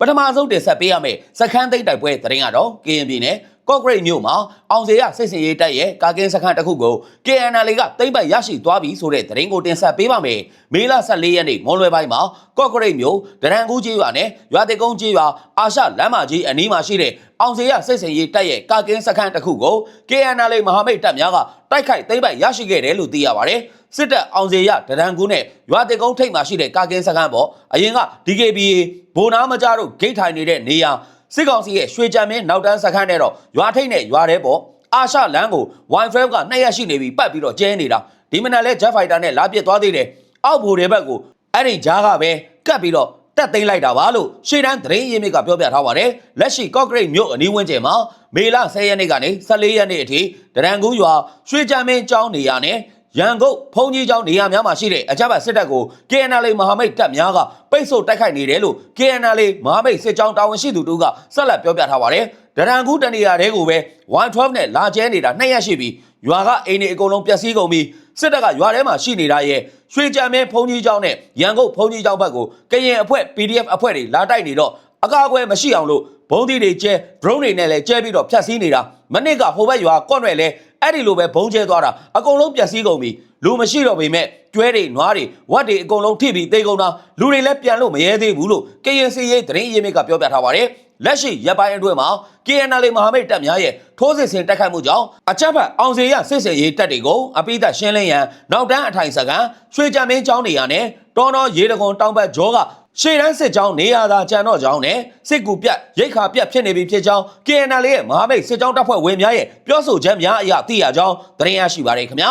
ပထမဆုံးတင်ဆက်ပေးရမယ့်စခန်းသိမ်းတိုက်ပွဲသတင်းကတော့ KNB နဲ့ ကော့ဂရိတ်မြို့မှာအောင်စေရစစ်စင်ရေးတပ်ရဲ့ကာကင်းစခန်းတစ်ခုကို KNL ကသိမ်းပိုက်ရရှိသွားပြီဆိုတဲ့သတင်းကိုတင်ဆက်ပေးပါမယ်။မေလ14ရက်နေ့မွန်လွယ်ပိုင်းမှာကော့ဂရိတ်မြို့ဒရန်ကူးကြီးရွာနဲ့ရွာတေကုန်းကြီးရွာအာရှလမ်းမကြီးအနီးမှာရှိတဲ့အောင်စေရစစ်စင်ရေးတပ်ရဲ့ကာကင်းစခန်းတစ်ခုကို KNL မဟာမိတ်တပ်များကတိုက်ခိုက်သိမ်းပိုက်ရရှိခဲ့တယ်လို့သိရပါတယ်။စစ်တပ်အောင်စေရဒရန်ကူးနဲ့ရွာတေကုန်းထိပ်မှာရှိတဲ့ကာကင်းစခန်းပေါ်အရင်က DKBA ဘိုနာမကြတို့ဂိတ်ထိုင်နေတဲ့နေရာ စစ်ကောင်စီရဲ့ရွှေကြံမင်းနောက်တန်းစခန်းထဲတော့ရွာထိပ်နဲ့ရွာထဲပေါ်အာရှလမ်းကို Wi-Fi ကနှစ်ရက်ရှိနေပြီပတ်ပြီးတော့ကျဲနေတာဒီမနက်လဲ Jet Fighter နဲ့လာပစ်သွားသေးတယ်အောက်ဘူတွေဘက်ကိုအဲ့ဒီကြားကပဲကတ်ပြီးတော့တက်သိမ်းလိုက်တာပါလို့ရှေ့တန်းသတင်းရင်းမြစ်ကပြောပြထားပါတယ်လက်ရှိ Concrete မြို့အနီးဝန်းကျင်မှာမေလ10ရက်နေ့ကနေ14ရက်နေ့အထိဒရန်ကူးရွာရွှေကြံမင်းကျောင်းနေရာနဲ့ ရန်ကုန်ဖုန်ကြီးကျောင်းနေရာများမှာရှိတဲ့အကြမ်းဖက်စစ်တပ်ကို KNL မဟာမိတ်တပ်များကပိတ်ဆို့တိုက်ခိုက်နေတယ်လို့ KNL မဟာမိတ်စစ်ကြောင်းတာဝန်ရှိသူတို့ကဆက်လက်ပြောပြထားပါတယ်။ဒရန်ကူးတနေရာတဲကိုပဲ112နဲ့လာကျဲနေတာနှစ်ရက်ရှိပြီးရွာကအိမ်တွေအကုန်လုံးပျက်စီးကုန်ပြီးစစ်တပ်ကရွာထဲမှာရှိနေတာရဲ့ရွှေကြံမဲဖုန်ကြီးကျောင်းနဲ့ရန်ကုန်ဖုန်ကြီးကျောင်းဘက်ကိုကရင်အဖွဲ့ PDF အဖွဲ့တွေလာတိုက်နေတော့အကာအကွယ်မရှိအောင်လို့ဘုံသီးတွေကျဲ drone တွေနဲ့လည်းကျဲပြီးတော့ဖျက်ဆီးနေတာမနစ်ကဟိုဘက်ရွာကွန့်ရွယ်လဲ အဲ့ဒီလိုပဲဘုံကျဲသွားတာအကုန်လုံးပျက်စီးကုန်ပြီလူမရှိတော့ပေမဲ့ကျွဲတွေနွားတွေဝက်တွေအကုန်လုံးထိပြီးသိကုန်တာလူတွေလည်းပြန်လို့မရဲသေးဘူးလို့ KNC ရဲ့သတင်းရင်းမြစ်ကပြောပြထားပါတယ်လက်ရှိရပ်ပိုင်းအတွင်းမှာ KNL မဟာမိတ်တပ်များရဲ့ထိုးစစ်ဆင်တိုက်ခိုက်မှုကြောင့်အကြမ်းဖက်အောင်စေရစစ်စင်ရေးတပ်တွေကိုအပိသက်ရှင်းလင်းရန်နောက်တန်းအထိုင်စကန်ရွှေကြံမင်းကျောင်းနေရာနဲ့တော်တော်ရေတကွန်တောင်ဘက်ဂျောက ရှေ့တန်းစစ်ကြောင်းနေရာသာကြံတော့ကြောင်းနဲ့စစ်ကူပြတ်ရိတ်ခါပြတ်ဖြစ်နေပြီဖြစ်ကြောင်း KNL ရဲ့မဟာမိတ်စစ်ကြောင်းတပ်ဖွဲ့ဝင်များရဲ့ပြောဆိုချက်များအရသိရကြောင်းသတင်းရရှိပါရခင်ဗျာ